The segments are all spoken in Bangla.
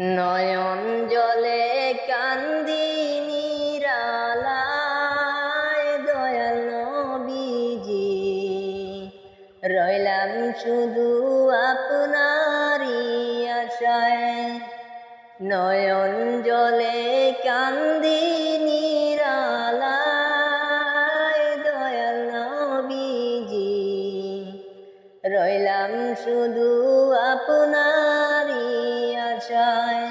নয়ন জলে কান্দি নিরালায় দয়াল নবীজি। রইলাম শুধু আপনারই আশায়। নয়ন জলে কান্দি রইলাম শুধু আপনারই আশায়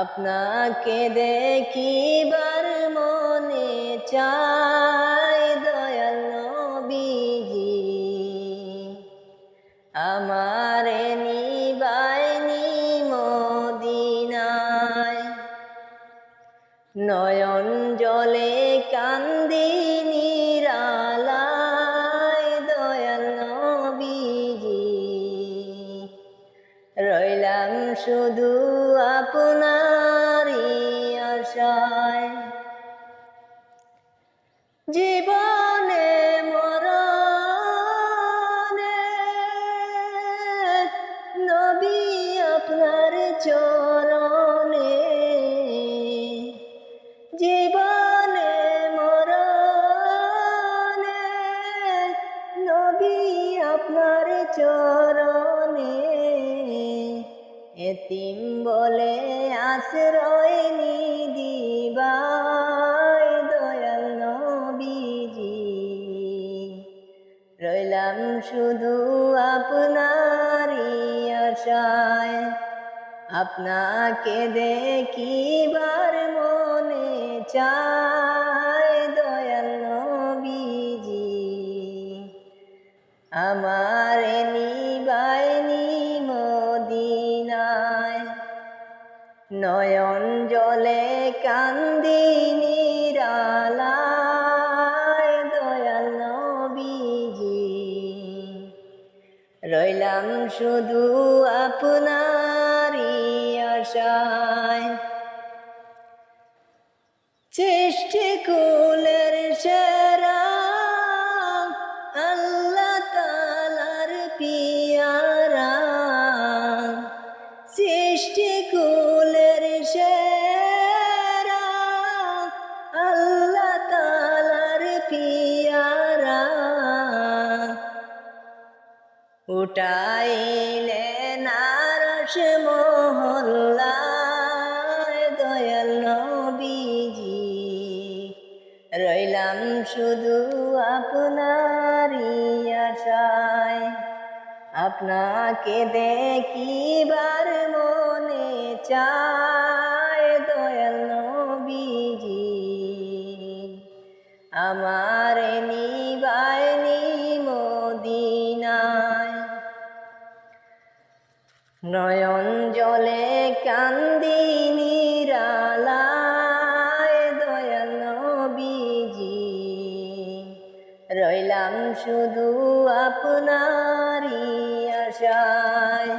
আপনাকে দেখিবার মনে চাই দয়াল নবীজি। আমারে নিবাইনি মদিনায় নয়ন রইলাম শুধু আপনারই আশায়। জীবনে মরণে নবী আপনার চরণে। জীবনে মরণে নবী আপনার চরণে। এতিম বলে আশ্রয় দিবাই দয়াল নবীজি। রইলাম শুধু আপনারই আশায়। আপনাকে দেখিবার মনে চায়। নয়ন জলে কান্দি নিরালায় দয়াল নবীজি। রইলাম শুধু আপনারই আশায়। চেষ্টি কুলের সেরা আল্লাহ তালার পিয়ারা। সৃষ্টি কুলের উঠাইলে নারস মহল্লায় দয়াল নবীজি। রইলাম শুধু আপনারই আশায়। আপনাকে দেখিবার মনে চায় দয়াল নবীজি। আমার নয়ন জলে কান্দি নিরালায় দয়াল বিজি রইলাম শুধু আপনারই আশায়।